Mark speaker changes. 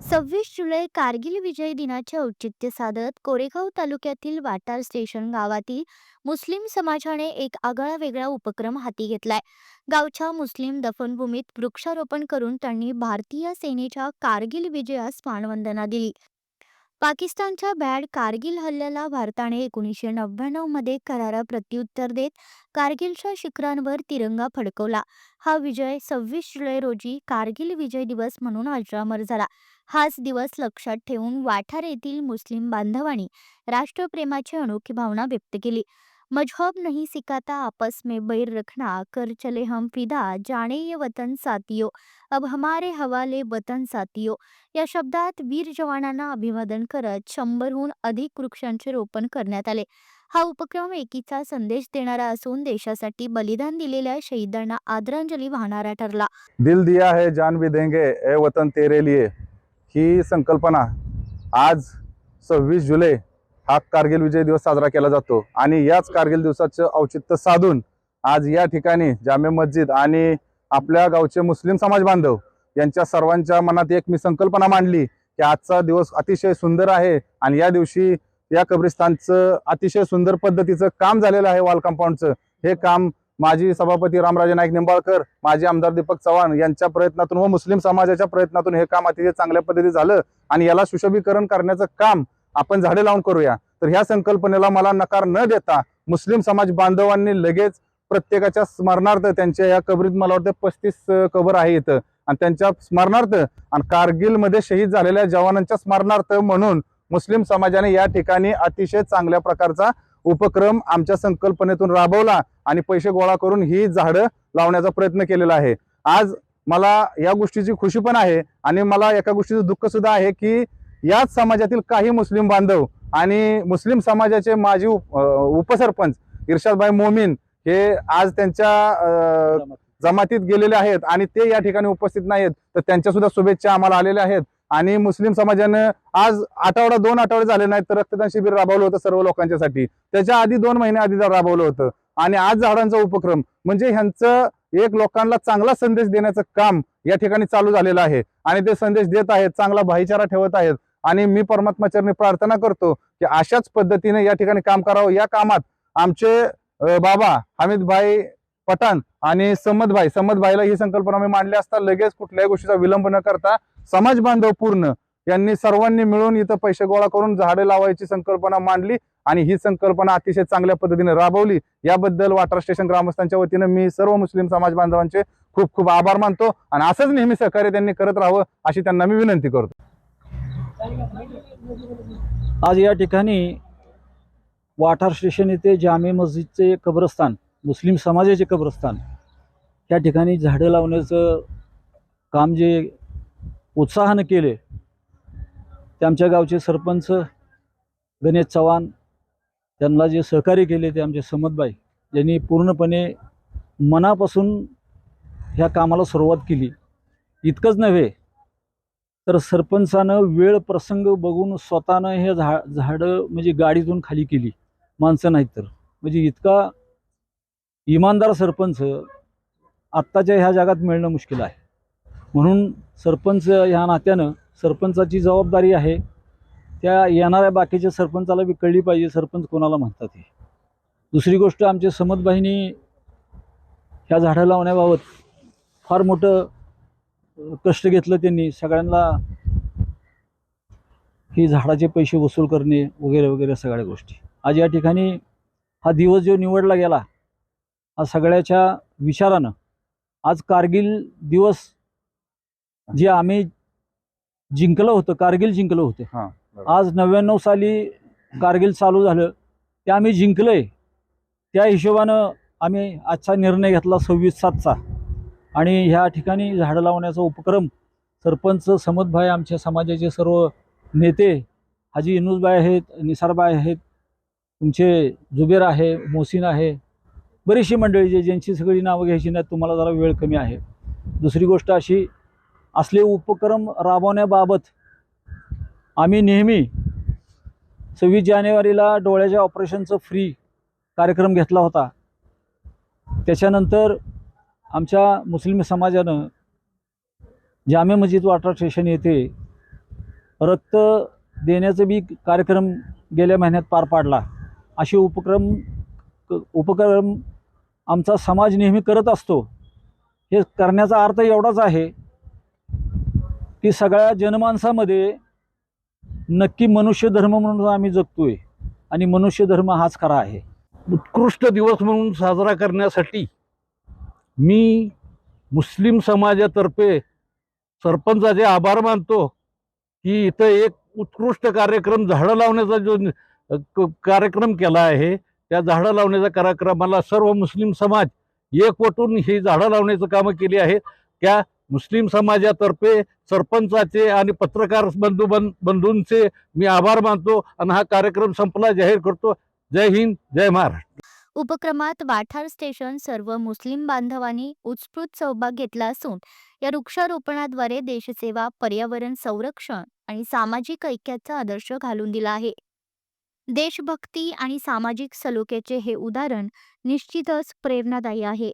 Speaker 1: सव्वीस जुलै कारगिल विजय दिनाचे औचित्य साधत कोरेगाव तालुक्यातील वाटार स्टेशन गावातील मुस्लिम समाजाने एक आगळा वेगळा उपक्रम हाती घेतलाय. गावच्या मुस्लिम दफनभूमीत वृक्षारोपण करून त्यांनी भारतीय सेनेच्या कारगिल विजयास मानवंदना दिली. पाकिस्तानच्या बॅड कारगिल हल्ल्याला भारताने एकोणीसशे नव्याण्णवमध्ये करारा प्रत्युत्तर देत कारगिलच्या शिखरांवर तिरंगा फडकवला. हा विजय सव्वीस जुलै रोजी कारगिल विजय दिवस म्हणून अजरामर झाला. हाच दिवस लक्षात ठेवून वाठार येथील मुस्लिम बांधवांनी राष्ट्रप्रेमाची अनोखी भावना व्यक्त केली. मजहब नहीं सिखाता आपस में बैर रखना कर चले हम फिदा जाने ये वतन साथियो अब हमारे हवाले वतन साथियो. या शब्दात वीर जवानांना अभिवादन करत शंभरहून अधिक वृक्षांचे रोपण करण्यात आले. हा उपक्रम एकीचा संदेश देणारा असून देशासाठी बलिदान दिलेल्या शहीदांना आदरांजली वाहणारा ठरला.
Speaker 2: दिल दिया है जान भी देंगे ए वतन तेरे लिए. ही संकल्पना आज सव्वीस जुलै हा कारगिल विजय दिवस साजरा केला जातो. आणि याच कारगिल दिवसाचं औचित्य साधून आज या ठिकाणी जामे मस्जिद आणि आपल्या गावचे मुस्लिम समाज बांधव यांच्या सर्वांच्या मनात एक मी संकल्पना मांडली की आजचा दिवस अतिशय सुंदर आहे. आणि या दिवशी या कब्रिस्तानचं अतिशय सुंदर पद्धतीचं काम झालेलं आहे. वॉल कंपाऊंडचं. हे काम माजी सभापती रामराजे नाईक निंबाळकर माजी आमदार दीपक चव्हाण यांच्या प्रयत्नातून व मुस्लिम समाजाच्या प्रयत्नातून हे काम अतिशय चांगल्या पद्धतीने झालं आणि याला सुशोभीकरण करण्याचं काम आपण झाडे लावून करूया. तर ह्या संकल्पनेला मला नकार न देता मुस्लिम समाज बांधवांनी लगेच प्रत्येकाच्या स्मरणार्थ त्यांच्या या कबरीत मला वाटतं पस्तीस कबर आहे इथं. आणि त्यांच्या स्मरणार्थ आणि कारगिलमध्ये शहीद झालेल्या जवानांच्या स्मरणार्थ म्हणून मुस्लिम समाजाने या ठिकाणी अतिशय चांगल्या प्रकारचा उपक्रम आमच्या संकल्पनेतून राबवला आणि पैसे गोळा करून ही झाडं लावण्याचा प्रयत्न केलेला आहे. आज मला या गोष्टीची खुशी पण आहे आणि मला एका गोष्टीचं दुःख सुद्धा आहे की याच समाजातील काही मुस्लिम बांधव आणि मुस्लिम समाजाचे माजी उपसरपंच इर्शादभाई मोमीन हे आज त्यांच्या जमातीत. गेलेले आहेत आणि ते या ठिकाणी उपस्थित नाहीत. तर त्यांच्या सुद्धा शुभेच्छा आम्हाला आलेल्या आहेत. आणि मुस्लिम समाजानं आज आठवडा दोन आठवडे झाले नाहीत तर रक्तदान शिबिर राबवलं होतं सर्व लोकांच्यासाठी. त्याच्या आधी दोन महिने आधी राबवलं होतं. आणि आज झाडांचा उपक्रम म्हणजे ह्यांचं एक लोकांना चांगला संदेश देण्याचं काम या ठिकाणी चालू झालेलं आहे. आणि ते संदेश देत आहेत चांगला भाईचारा ठेवत आहेत. आणि मी परमात्माचरणी प्रार्थना करतो की अशाच पद्धतीने या ठिकाणी काम करावं. या कामात आमचे बाबा हमीदभाई पठाण आणि समदभाई समदभाईला ही संकल्पना मी मांडली असता लगेच कुठल्याही गोष्टीचा विलंब न करता समाज बांधव पूर्ण यांनी सर्वांनी मिळून इथं पैसे गोळा करून झाडे लावायची संकल्पना मांडली आणि ही संकल्पना अतिशय चांगल्या पद्धतीने राबवली. याबद्दल वाटर स्टेशन ग्रामस्थांच्या वतीनं मी सर्व मुस्लिम समाज बांधवांचे खूप खूप आभार मानतो आणि असंच नेहमी सहकार्य त्यांनी करत राहावं अशी त्यांना मी विनंती करतो.
Speaker 3: आज या ठिकाणी वाठार स्टेशन येथे जामे मस्जिदचे कब्रस्तान मुस्लिम समाजाचे कब्रस्तान या ठिकाणी झाडं लावण्याचं काम जे उत्साहानं केले. ते आमच्या गावचे सरपंच गणेश चव्हाण त्यांना जे सहकार्य केले ते आमचे समतबाई यांनी पूर्णपणे मनापासून ह्या कामाला सुरुवात केली. इतकंच नव्हे तर सरपंचानं वेळ प्रसंग बघून स्वतःनं हे झा झाडं म्हणजे गाडीतून खाली केली. माणसं नाहीत तर. म्हणजे इतका इमानदार सरपंच आत्ताच्या ह्या जगात मिळणं मुश्किल आहे. म्हणून सरपंच ह्या नात्यानं सरपंचाची जबाबदारी आहे. त्या येणाऱ्या बाकीच्या सरपंचाला बी कळली पाहिजे सरपंच कोणाला म्हणतात हे. दुसरी गोष्ट आमच्या समतबाईंनी ह्या झाडं लावण्याबाबत फार मोठं कष्ट घेतलं त्यांनी. सगळ्यांना ही झाडाचे पैसे वसूल करणे वगैरे वगैरे सगळ्या गोष्टी. आज या ठिकाणी हा दिवस जो निवडला गेला हा सगळ्याच्या विचारानं आज कारगिल दिवस जे आम्ही जिंकलं होतं कारगिल जिंकलं होतं.
Speaker 2: हा
Speaker 3: आज नव्याण्णव साली कारगिल चालू झालं. ते आम्ही जिंकलंय. त्या हिशोबानं आम्ही आजचा निर्णय घेतला सव्वीस सातचा. आणि ह्या ठिकाणी झाडं लावण्याचा उपक्रम सरपंच समतभाई आमच्या समाजाचे सर्व नेते हाजी इनुसबाई आहेत निसारबाई आहेत तुमचे जुबेर आहे मोहसिन आहे बरीचशी मंडळी जे ज्यांची सगळी नावं घ्यायची नाहीत तुम्हाला जरा वेळ कमी आहे. दुसरी गोष्ट अशी असले उपक्रम राबवण्याबाबत आम्ही नेहमी सव्वीस जानेवारीला डोळ्याच्या ऑपरेशनचं फ्री कार्यक्रम घेतला होता. त्याच्यानंतर आमच्या मुस्लिम समाजानं जामे मस्जिद वाटर स्टेशन येथे रक्त देण्याचं बी कार्यक्रम गेल्या महिन्यात पार पाडला. असे उपक्रम क- उपक्रम आमचा समाज नेहमी करत असतो. हे करण्याचा अर्थ एवढाच आहे ती सगळ्या जनमानसामध्ये नक्की मनुष्य धर्म म्हणून आम्ही जगतोय आणि मनुष्य धर्म हाच खरा आहे.
Speaker 4: उत्कृष्ट दिवस म्हणून साजरा करण्यासाठी मी मुस्लिम समाजातर्फे सरपंचाचे आभार मानतो की इथं एक उत्कृष्ट कार्यक्रम झाडं लावण्याचा जो क- कार्यक्रम केला आहे त्या झाडं लावण्याच्या कार्यक्रमाला सर्व मुस्लिम समाज एकवटून ही झाडं लावण्याचं कामं केली आहे. त्या मुस्लिम समाजातर्फे सरपंचाचे आणि पत्रकार बंधू बन बंधूंचे मी आभार मानतो आणि हा कार्यक्रम संपला. जाहीर करतो. जय हिंद जय महाराष्ट्र.
Speaker 1: उपक्रमात वाठार स्टेशन सर्व मुस्लिम बांधवांनी उत्स्फूर्त सहभाग घेतला असून या वृक्षारोपणाद्वारे देशसेवा पर्यावरण संरक्षण आणि सामाजिक ऐक्याचा आदर्श घालून दिला आहे. देशभक्ती आणि सामाजिक सलोख्याचे हे उदाहरण निश्चितच प्रेरणादायी आहे.